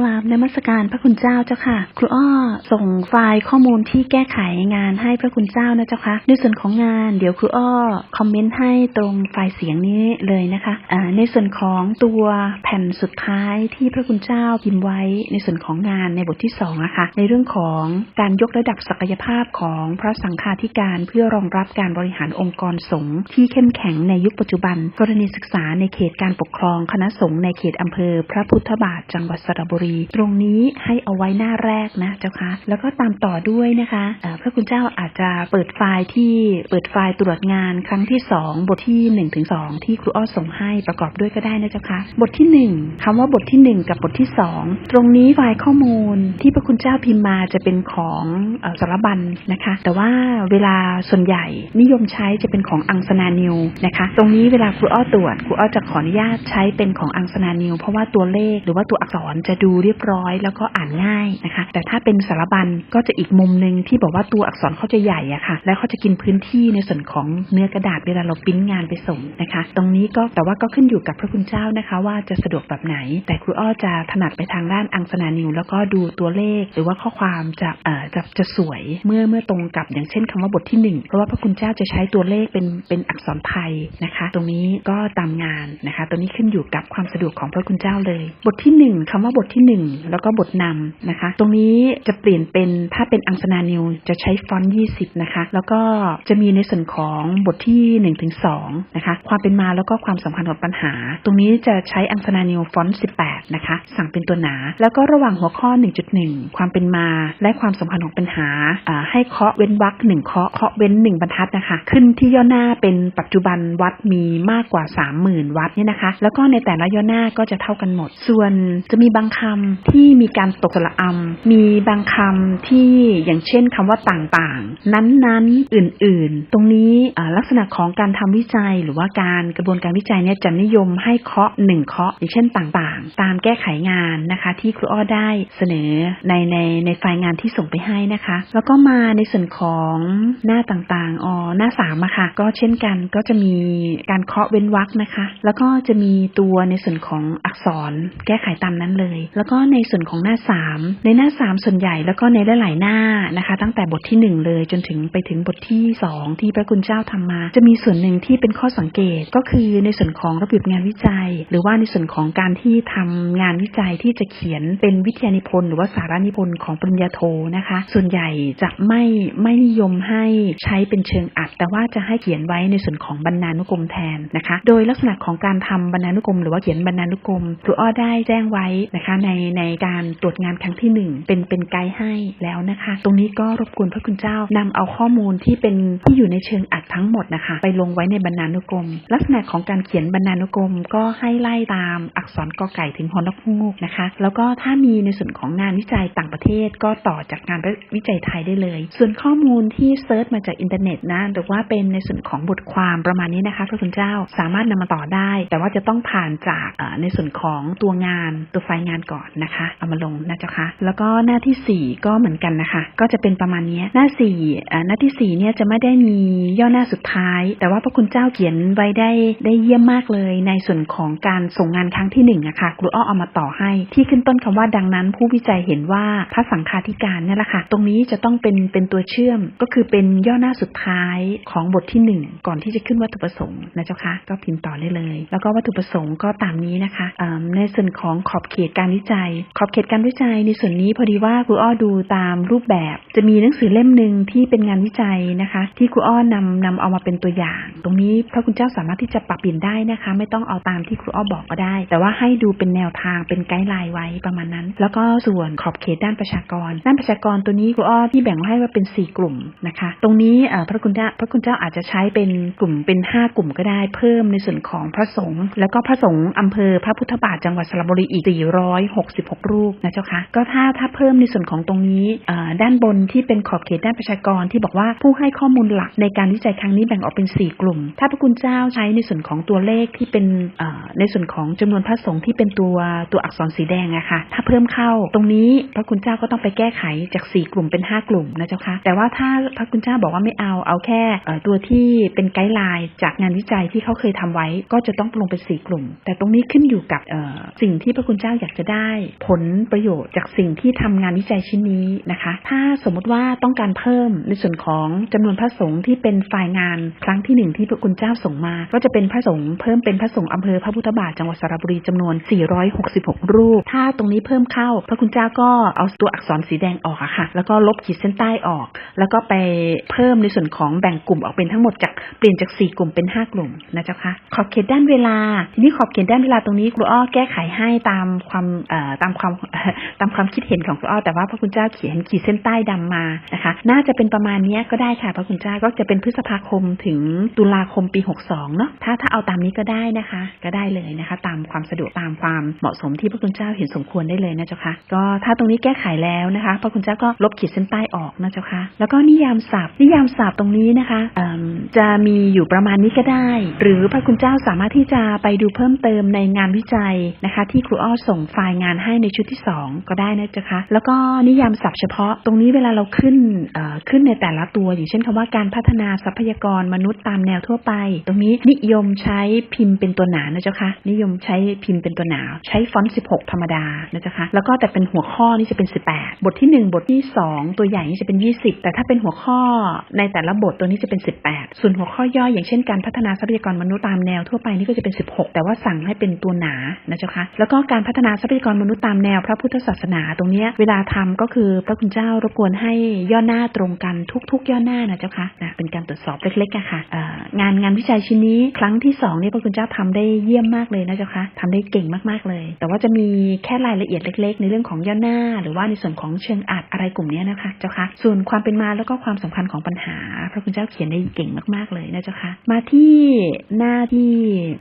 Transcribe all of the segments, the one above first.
กราบนมัสการพระคุณเจ้าเจ้าค่ะ ครูอ้อส่งไฟล์ข้อมูลที่แก้ไขงานให้พระคุณเจ้านะเจ้าค่ะในส่วนของงานเดี๋ยวครูอ้อคอมเมนต์ให้ตรงไฟล์เสียงนี้เลยนะคะอ่าในส่วนของตัวแผ่นสุดท้ายที่พระคุณเจ้าพิมพ์ไว้ในส่วนของงานในบทที่สองอะค่ะในเรื่องของการยกระดับศักยภาพของพระสังฆาธิการเพื่อรองรับการบริหารองค์กรสงฆ์ที่เข้มแข็งในยุคปัจจุบัน กรณีศึกษาในเขตการปกครองคณะสงฆ์ในเขตอำเภอ พระพุทธบาทจังหวัดสระบุรีตรงนี้ให้เอาไว้หน้าแรกนะเจ้าคะแล้วก็ตามต่อด้วยนะคะเอ่อพระคุณเจ้าอาจจะเปิดไฟล์ที่เปิดไฟล์ตรวจงานครั้งที่สองบทที่หนึ่งถึงสองที่ครูอ้อส่งให้ประกอบด้วยก็ได้นะเจ้าคะบทที่หนึ่งคำว่าบทที่หนึ่งกับบทที่สองตรงนี้ไฟล์ข้อมูลที่พระคุณเจ้าพิมพ์มาจะเป็นของอสารบัญนะคะ แต่ว่าเวลาส่วนใหญ่นิยมใช้จะเป็นของอังสนานิวนะคะ ตรงนี้เวลาครูอ้อตรวจครูอ้อจะขออนุญาตใช้เป็นของอังสนานิวเพราะว่าตัวเลขหรือว่าตัวอักษรจะดูเรียบร้อย แล้วก็อ่านง่ายนะคะ แต่ถ้าเป็นสารบัญก็จะอีกมุมหนึ่งที่บอกว่าตัวอักษรเขาจะใหญ่อะค่ะ และเขาจะกินพื้นที่ในส่วนของเนื้อกระดาษเวลาเราปิ้นงานไปส่งนะคะ ตรงนี้ก็แต่ว่าก็ขึ้นอยู่กับพระคุณเจ้านะคะ ว่าจะสะดวกแบบไหน แต่ครูอ้อจะถนัดไปทางด้านอังสนานิว แล้วก็ดูตัวเลข หรือว่าข้อความจะเอ่อจะจะสวยเมื่อเมื่อตรงกับอย่างเช่นคำว่าบทที่หนึ่งเพราะว่าพระคุณเจ้าจะใช้ตัวเลขเป็นเป็นอักษรไทยนะคะ ตรงนี้ก็ตามงานนะคะตรงนี้ขึ้นอยู่กับความสะดวกของพระคุณเจ้าเลย บทที่หนึ่งคำว่าบทที่หนึ่งแล้วก็บทนำนะคะ ตรงนี้จะเปลี่ยนเป็นถ้าเป็นอังสนานิวจะใช้ฟอนต์20นะคะ แล้วก็จะมีในส่วนของบทที่1ถึง2นะคะ ความเป็นมาแล้วก็ความสำคัญของปัญหา ตรงนี้จะใช้อังสนานิวฟอนต์18นะคะ สั่งเป็นตัวหนา แล้วก็ระหว่างหัวข้อ1.1ความเป็นมาและความสำคัญของปัญหา ให้เคาะเว้นวรรคหนึ่งเคาะเคาะเว้นหนึ่งบรรทัดนะคะ ขึ้นที่ย่อหน้าเป็นปัจจุบันวัดมีมากกว่า30,000วัดเนี่ยนะคะ แล้วก็ในแต่ละย่อหน้าก็จะเท่ากันหมด ส่วนจะมีบางคำที่มีการตกสระอำมีบางคำที่อย่างเช่นคำว่าต่างๆ นั้นๆ อื่นๆ ตรงนี้ลักษณะของการทำวิจัยหรือว่าการกระบวนการวิจัยเนี่ยจะนิยมให้เคาะหนึ่งเคาะอย่างเช่นต่างๆ ตามแก้ไขงานนะคะที่ครูอ้อได้เสนอในในในไฟล์งานที่ส่งไปให้นะคะ แล้วก็มาในส่วนของหน้าต่างๆอ๋อหน้าสามอะค่ะ ก็เช่นกันก็จะมีการเคาะเว้นวรรคนะคะ แล้วก็จะมีตัวในส่วนของอักษรแก้ไขตามนั้นเลยแล้วก็ในส่วนของหน้าสามในหน้าสามส่วนใหญ่แล้วก็ในหลายๆหน้านะคะ ตั้งแต่บทที่หนึ่งเลยจนถึงไปถึงบทที่สองที่พระคุณเจ้าทำมา จะมีส่วนหนึ่งที่เป็นข้อสังเกตก็คือในส่วนของระเบียบงานวิจัย หรือว่าในส่วนของการที่ทำงานวิจัยที่จะเขียนเป็นวิทยานิพนธ์หรือว่าสารานิพนธ์ของปริญญาโทนะคะ ส่วนใหญ่จะไม่ไม่นิยมให้ใช้เป็นเชิงอัด แต่ว่าจะให้เขียนไว้ในส่วนของบรรณานุกรมแทนนะคะ โดยลักษณะของการทำบรรณานุกรม หรือว่าเขียนบรรณานุกรมครูอ้อได้แจ้งไว้นะคะในในในการตรวจงานครั้งที่หนึ่งเป็นเป็นไกด์ให้แล้วนะคะ ตรงนี้ก็รบกวนพระคุณเจ้านำเอาข้อมูลที่เป็นที่อยู่ในเชิงอัดทั้งหมดนะคะ ไปลงไว้ในบรรณานุกรม ลักษณะของการเขียนบรรณานุกรม ก็ให้ไล่ตามอักษรกอไก่ถึงฮอนกฮูกนะคะ แล้วก็ถ้ามีในส่วนของงานวิจัยต่างประเทศ ก็ต่อจากงานวิจัยไทยได้เลย ส่วนข้อมูลที่เซิร์ชมาจากอินเทอร์เน็ตนะหรือว่าเป็นในส่วนของบทความประมาณนี้นะคะพระคุณเจ้าสามารถนำมาต่อได้ แต่ว่าจะต้องผ่านจากในส่วนของตัวงานตัวไฟล์งานก่อนนะคะ เอามาลงนะเจ้าคะแล้วก็หน้าที่สี่ก็เหมือนกันนะคะ ก็จะเป็นประมาณนี้หน้าสี่อ่อหน้าที่สี่เนี่ยจะไม่ได้มีย่อหน้าสุดท้าย แต่ว่าพระคุณเจ้าเขียนไว้ได้ได้เยี่ยมมากเลย ในส่วนของการส่งงานครั้งที่หนึ่งอะคะครูอ้อเอามาต่อให้ที่ขึ้นต้นคำว่าดังนั้น ผู้วิจัยเห็นว่าพระสังฆาธิการเนี่ยแหละค่ะ ตรงนี้จะต้องเป็นเป็นตัวเชื่อมก็คือเป็นย่อหน้าสุดท้ายของบทที่หนึ่งก่อนที่จะขึ้นวัตถุประสงค์นะเจ้าคะก็พิมพ์ต่อได้เลย แล้วก็วัตถุประสงค์ก็ตามนี้นะคะในส่วนของขอบเขตการวิจัย ขอบเขตการวิจัยในส่วนนี้พอดีว่าครูอ้อดูตามรูปแบบ จะมีหนังสือเล่มหนึ่งที่เป็นงานวิจัยนะคะ ที่ครูอ้อนำนำเอามาเป็นตัวอย่าง ตรงนี้พระคุณเจ้าสามารถที่จะปรับเปลี่ยนได้นะคะ ไม่ต้องเอาตามที่ครูอ้อบอกก็ได้ แต่ว่าให้ดูเป็นแนวทางเป็นไกด์ไลน์ไว้ประมาณนั้น แล้วก็ส่วนขอบเขตด้านประชากร ด้านประชากรตัวนี้ครูอ้อที่แบ่งให้ว่าเป็น 4 กลุ่มนะคะ ตรงนี้พระคุณเจ้าพระคุณเจ้าอาจจะใช้เป็นกลุ่มเป็น 5 กลุ่มก็ได้เพิ่มในส่วนของพระสงฆ์แล้วก็พระสงฆ์อำเภอพระพุทธบาทจังหวัดสระบุรีอีก66 รูปนะเจ้าคะก็ถ้าถ้าเพิ่มในส่วนของตรงนี้ด้านบนที่เป็นขอบเขตด้านประชากรที่บอกว่าผู้ให้ข้อมูลหลักในการวิจัยครั้งนี้แบ่งออกเป็น 4 กลุ่ม ถ้าพระคุณเจ้าใช้ในส่วนของตัวเลขที่เป็นในส่วนของจำนวนพระสงฆ์ที่เป็นตัวตัวอักษรสีแดงอะค่ะ ถ้าเพิ่มเข้าตรงนี้พระคุณเจ้าก็ต้องไปแก้ไขจาก 4 กลุ่มเป็น 5 กลุ่มนะเจ้าคะแต่ว่าถ้าพระคุณเจ้าบอกว่าไม่เอาเอาแค่ตัวที่เป็นไกด์ไลน์จากงานวิจัยที่เขาเคยทำไว้ก็จะต้องลงเป็น 4 กลุ่ม แต่ตรงนี้ขึ้นอยู่กับสิ่งที่พระคุณเจ้าอยากจะได้ผลประโยชน์จากสิ่งที่ทำงานวิจัยชิ้นนี้นะคะ ถ้าสมมติว่าต้องการเพิ่มในส่วนของจำนวนพระสงฆ์ที่เป็นฝ่ายงานครั้งที่หนึ่งที่พระคุณเจ้าส่งมา ก็จะเป็นพระสงฆ์เพิ่มเป็นพระสงฆ์อำเภอพระพุทธบาทจังหวัดสระบุรีจำนวน 466 รูป ถ้าตรงนี้เพิ่มเข้า พระคุณเจ้าก็เอาตัวอักษรสีแดงออกอะค่ะ แล้วก็ลบขีดเส้นใต้ออก แล้วก็ไปเพิ่มในส่วนของแบ่งกลุ่มออกเป็นทั้งหมดจากเปลี่ยนจาก 4 กลุ่มเป็น 5 กลุ่มนะเจ้าคะขอบเขตด้านเวลา ทีนี้ขอบเขตด้านเวลาตรงนี้ครูอ้อแก้ไขให้ตามความตามความตามความคิดเห็นของครูอ้อแต่ว่าพระคุณเจ้าเขียนขีดเส้นใต้ดำมานะคะ น่าจะเป็นประมาณนี้ก็ได้ค่ะพระคุณเจ้าก็จะเป็นพฤษภาคมถึงตุลาคมปี 62 เนาะถ้าถ้าเอาตามนี้ก็ได้นะคะ ก็ได้เลยนะคะ ตามความสะดวกตามความเหมาะสมที่พระคุณเจ้าเห็นสมควรได้เลยนะเจ้าค่ะก็ถ้าตรงนี้แก้ไขแล้วนะคะ พระคุณเจ้าก็ลบขีดเส้นใต้ออกนะเจ้าค่ะแล้วก็นิยามศัพท์นิยามศัพท์ตรงนี้นะคะจะมีอยู่ประมาณนี้ก็ได้ หรือพระคุณเจ้าสามารถที่จะไปดูเพิ่มเติมในงานวิจัยนะคะ ที่ครูอ้อส่งไฟล์งานให้ในชุดที่2ก็ได้นะเจ้าคะแล้วก็นิยามศัพท์เฉพาะตรงนี้เวลาเราขึ้นเอ่อขึ้นในแต่ละตัว อย่างเช่นคำว่าการพัฒนาทรัพยากรมนุษย์ตามแนวทั่วไป ตรงนี้นิยมใช้พิมพ์เป็นตัวหนานะเจ้าคะนิยมใช้พิมพ์เป็นตัวหนาใช้ฟอนต์ 16 ธรรมดานะเจ้าคะแล้วก็แต่เป็นหัวข้อนี่จะเป็น 18 บทที่ 1 บทที่ 2 ตัวใหญ่นี่จะเป็น 20 แต่ถ้าเป็นหัวข้อในแต่ละบทตัวนี้จะเป็น 18 ส่วนหัวข้อย่อยอย่างเช่นการพัฒนาทรัพยากรมนุษย์ตามแนวทั่วไปนี่ก็จะเป็น 16 แต่ว่าสั่งให้เป็นตัวหนานะเจ้าคะแล้วก็การพัฒนาทรัพยากรมนุษย์ตามแนวพระพุทธศาสนาตรงนี้เวลาทำก็คือพระคุณเจ้ารบกวนให้ย่อหน้าตรงกันทุก ๆ ย่อหน้านะเจ้าค่ะนะเป็นการตรวจสอบเล็กๆอะค่ะเอ่องานงานวิจัยชิ้นนี้ครั้งที่สองนี่พระคุณเจ้าทำได้เยี่ยมมากเลยนะเจ้าค่ะทำได้เก่งมากๆเลย แต่ว่าจะมีแค่รายละเอียดเล็ก ๆ ในเรื่องของย่อหน้า หรือว่าในส่วนของเชิงอัดอะไรกลุ่มนี้นะคะเจ้าค่ะส่วนความเป็นมาแล้วก็ความสำคัญของปัญหา พระคุณเจ้าเขียนได้เก่งมากๆเลยนะเจ้าค่ะมาที่หน้าที่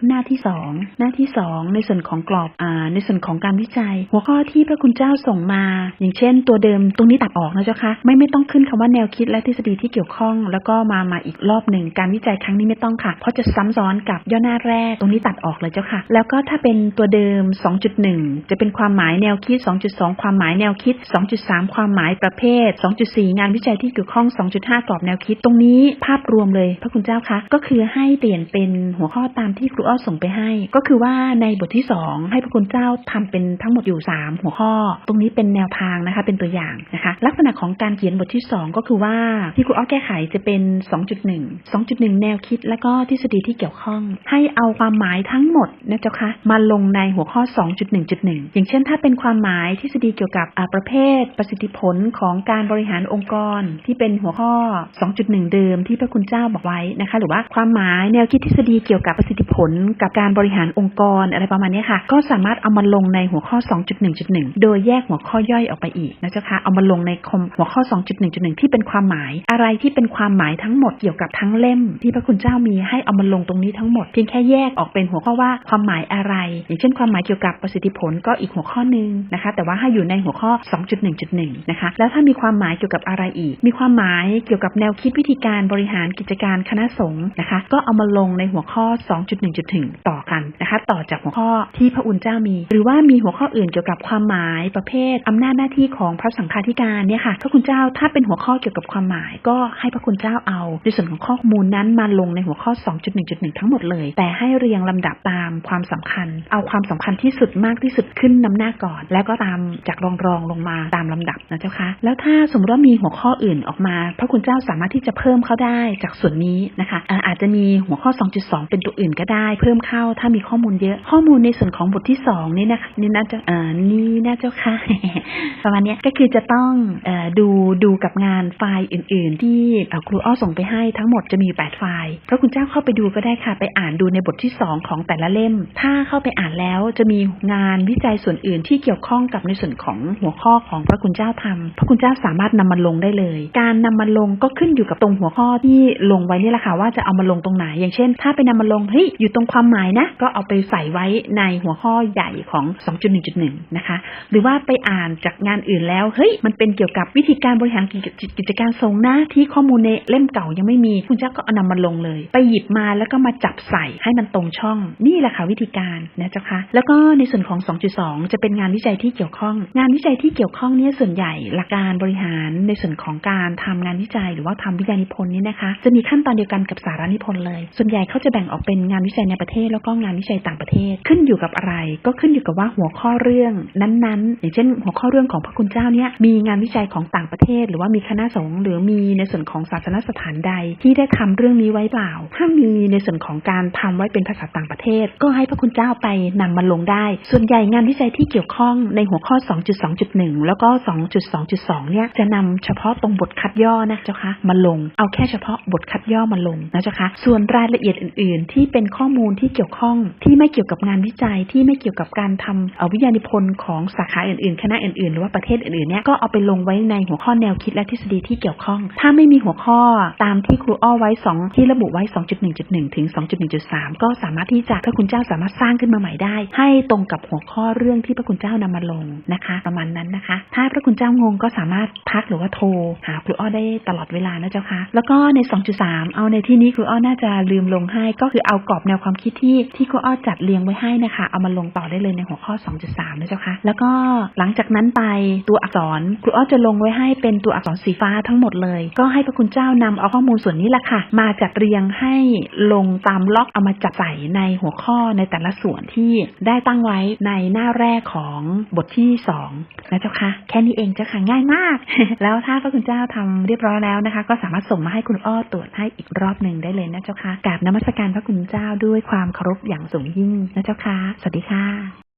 หน้าที่สองหน้าที่สองในส่วนของกรอบอ่าในส่วนของการวิจัยหัวข้อที่พระคุณเจ้าส่งมา อย่างเช่น ตัวเดิมตรงนี้ตัดออกนะเจ้าคะไม่ไม่ต้องขึ้นคำว่าแนวคิดและทฤษฎีที่เกี่ยวข้อง แล้วก็มามาอีกรอบหนึ่งการวิจัยครั้งนี้ไม่ต้องค่ะ เพราะจะซ้ำซ้อนกับย่อหน้าแรก ตรงนี้ตัดออกเลยเจ้าค่ะ แล้วก็ถ้าเป็นตัวเดิม 2.1 จะเป็นความหมายแนวคิด 2.2 ความหมายแนวคิด 2.3 ความหมายประเภท 2.4 งานวิจัยที่เกี่ยวข้อง 2.5 กรอบแนวคิดตรงนี้ภาพรวมเลยพระคุณเจ้าคะก็คือให้เปลี่ยนเป็นหัวข้อตามที่ครูอ้อส่งไปให้ ก็คือว่าในบทที่ 2 ให้พระคุณเจ้าทำเป็นทั้งหมดอยู่ 3 หัวข้อ ตรงนี้เป็นแนวทางนะคะเป็นตัวอย่างนะคะ ลักษณะของการเขียนบทที่ 2 ก็คือว่าที่ครูอ้อแก้ไขจะเป็น 2.1 2.1 แนวคิดและก็ทฤษฎีที่เกี่ยวข้อง ให้เอาความหมายทั้งหมดนะเจ้าคะมาลงในหัวข้อ 2.1.1 อย่างเช่น ถ้าเป็นความหมายทฤษฎีเกี่ยวกับอ่าประเภท ประสิทธิผลของการบริหารองค์กร ที่เป็นหัวข้อ 2.1 เดิมที่พระคุณเจ้าบอกไว้นะคะ หรือว่าความหมายแนวคิดทฤษฎีเกี่ยวกับประสิทธิผลกับการบริหารองค์กรอะไรประมาณนี้ค่ะ ก็สามารถเอามาลงในหัวข้อ2.1.1 โดยแยกหัวข้อย่อยออกไปอีกนะเจ้าคะเอามาลงในคมหัวข้อ 2.1.1 ที่เป็นความหมาย อะไรที่เป็นความหมายทั้งหมดเกี่ยวกับทั้งเล่ม ที่พระคุณเจ้ามีให้เอามาลงตรงนี้ทั้งหมดเพียงแค่แยกออกเป็นหัวข้อว่าความหมายอะไร อย่างเช่นความหมายเกี่ยวกับประสิทธิผลก็อีกหัวข้อหนึ่งนะคะ แต่ว่าให้อยู่ในหัวข้อ 2.1.1 นะคะ แล้วถ้ามีความหมายเกี่ยวกับอะไรอีก มีความหมายเกี่ยวกับแนวคิดวิธีการบริหารกิจการคณะสงฆ์นะคะ ก็เอามาลงในหัวข้อ 2.1.1 ต่อกันนะคะ ต่อจากหัวข้อที่พระอุณเจ้ามี หรือว่ามีหัวข้ออื่นเกี่ยวกับความหมายประเภทอำนาจหน้าที่ของพระสังฆาธิการเนี่ยค่ะพระคุณเจ้าถ้าเป็นหัวข้อเกี่ยวกับความหมาย ก็ให้พระคุณเจ้าเอา ในส่วนของข้อมูลนั้นมาลงในหัวข้อ 2.1.1 ทั้งหมดเลย แต่ให้เรียงลำดับตามความสำคัญ เอาความสำคัญที่สุดมากที่สุดขึ้นนำหน้าก่อน แล้วก็ตามจากรองรองลงมาตามลำดับนะเจ้าคะแล้วถ้าสมมติว่ามีหัวข้ออื่นออกมา พระคุณเจ้าสามารถที่จะเพิ่มเข้าได้จากส่วนนี้นะคะอาจจะมีหัวข้อ 2.2 เป็นตัวอื่นก็ได้ เพิ่มเข้าถ้ามีข้อมูลเยอะข้อมูลในส่วนของบทที่2นี่นะคะนี่น่าจะอ่อนี่น่าเจ้าค่ะประมาณนี้ก็คือจะต้องออดูดูกับงานไฟล์อื่น ๆ ที่ครูอ้อส่งไปให้ทั้งหมดจะมี8ไฟล์พระคุณเจ้าเข้าไปดูก็ได้ค่ะ ไปอ่านดูในบทที่2ของแต่ละเล่ม ถ้าเข้าไปอ่านแล้วจะมีงานวิจัยส่วนอื่นที่เกี่ยวข้องกับในส่วนของหัวข้อของพระคุณเจ้าทำพระคุณเจ้าสามารถนำมาลงได้เลย การนำมาลงก็ขึ้นอยู่กับตรงหัวข้อที่ลงไว้นี่แหละค่ะว่าจะเอามาลงตรงไหน อย่างเช่น ถ้าไปนำมาลงเฮ้ยอยู่ตรงความหมายนะ ก็เอาไปใส่ไว้ในหัวข้อใหญ่ของ2.1.1นะคะ หรือว่าไปอ่านจากงานอื่นแล้ว เฮ้ย มันเป็นเกี่ยวกับวิธีการบริหารกิจการทรงนะที่ข้อมูลในเล่มเก่ายังไม่มี คุณเจ้าก็เอานำมาลงเลย ไปหยิบมาแล้วก็มาจับใส่ให้มันตรงช่อง นี่แหละค่ะวิธีการนะเจ้าคะแล้วก็ในส่วนของ 2.2 จะเป็นงานวิจัยที่เกี่ยวข้อง งานวิจัยที่เกี่ยวข้องเนี่ยส่วนใหญ่หลักการบริหารในส่วนของการทำงานวิจัย หรือว่าทำวิทยานิพนธ์นี่นะคะ จะมีขั้นตอนเดียวกันกับสารานิพนธ์เลย ส่วนใหญ่เขาจะแบ่งออกเป็นงานวิจัยในประเทศ แล้วก็งานวิจัยต่างประเทศ ขึ้นอยู่กับอะไร ก็ขึ้นอยู่กับว่าหัวข้อข้อเรื่องนั้นๆ อย่างเช่น หัวข้อเรื่องของพระคุณเจ้าเนี่ยมีงานวิจัยของต่างประเทศ หรือว่ามีคณะสงฆ์หรือมีในส่วนของศาสนสถานใด ที่ได้ทำเรื่องนี้ไว้เปล่า ถ้ามีในส่วนของการทำไว้เป็นภาษาต่างประเทศ ก็ให้พระคุณเจ้าไปนำมาลงได้ ส่วนใหญ่งานวิจัยที่เกี่ยวข้องในหัวข้อ 2.2.1 แล้วก็ 2.2.2 เนี่ยจะนำเฉพาะตรงบทคัดย่อนะเจ้าคะมาลง เอาแค่เฉพาะบทคัดย่อมาลงนะเจ้าคะส่วนรายละเอียดอื่น ๆ ที่เป็นข้อมูลที่เกี่ยวข้องที่ไม่เกี่ยวกับงานวิจัยที่ไม่เกี่ยวกับการทำเอ่อวิยานิพนธ์ของสาขาอื่นๆ คณะอื่นๆ หรือว่าประเทศอื่นๆเนี่ยก็เอาไปลงไว้ในหัวข้อแนวคิดและทฤษฎีที่เกี่ยวข้อง ถ้าไม่มีหัวข้อตามที่ครูอ้อไว้ 2 ที่ระบุไว้ 2.1.1 ถึง 2.1.3 ก็สามารถที่จะพระคุณเจ้าสามารถสร้างขึ้นมาใหม่ได้ ให้ตรงกับหัวข้อเรื่องที่พระคุณเจ้านำมาลงนะคะ ประมาณนั้นนะคะ ถ้าพระคุณเจ้างงก็สามารถทักหรือว่าโทรหาครูอ้อได้ตลอดเวลานะเจ้าคะ แล้วก็ใน 2.3 เอาในที่นี้ครูอ้อน่าจะลืมลงให้ก็คือเอากรอบแนวความคิดที่ที่ครูอ้อจัดเรียงไว้ให้นะคะ เอามาลงต่อได้เลยในหัวข้อ 2.3นะเจ้าคะแล้วก็หลังจากนั้นไปตัวอักษรครูอ้อจะลงไว้ให้เป็นตัวอักษรสีฟ้าทั้งหมดเลย ก็ให้พระคุณเจ้านำเอาข้อมูลส่วนนี้แหละค่ะ มาจัดเรียงให้ลงตามล็อกเอามาจัดใส่ในหัวข้อในแต่ละส่วนที่ได้ตั้งไว้ในหน้าแรกของบทที่สองนะเจ้าคะแค่นี้เองเจ้าค่ะง่ายมาก แล้วถ้าพระคุณเจ้าทำเรียบร้อยแล้วนะคะ ก็สามารถส่งมาให้คุณอ้อตรวจให้อีกรอบหนึ่งได้เลยนะเจ้าค่ะกราบนมัสการพระคุณเจ้าด้วยความเคารพอย่างสูงยิ่งนะเจ้าค่ะสวัสดีค่ะ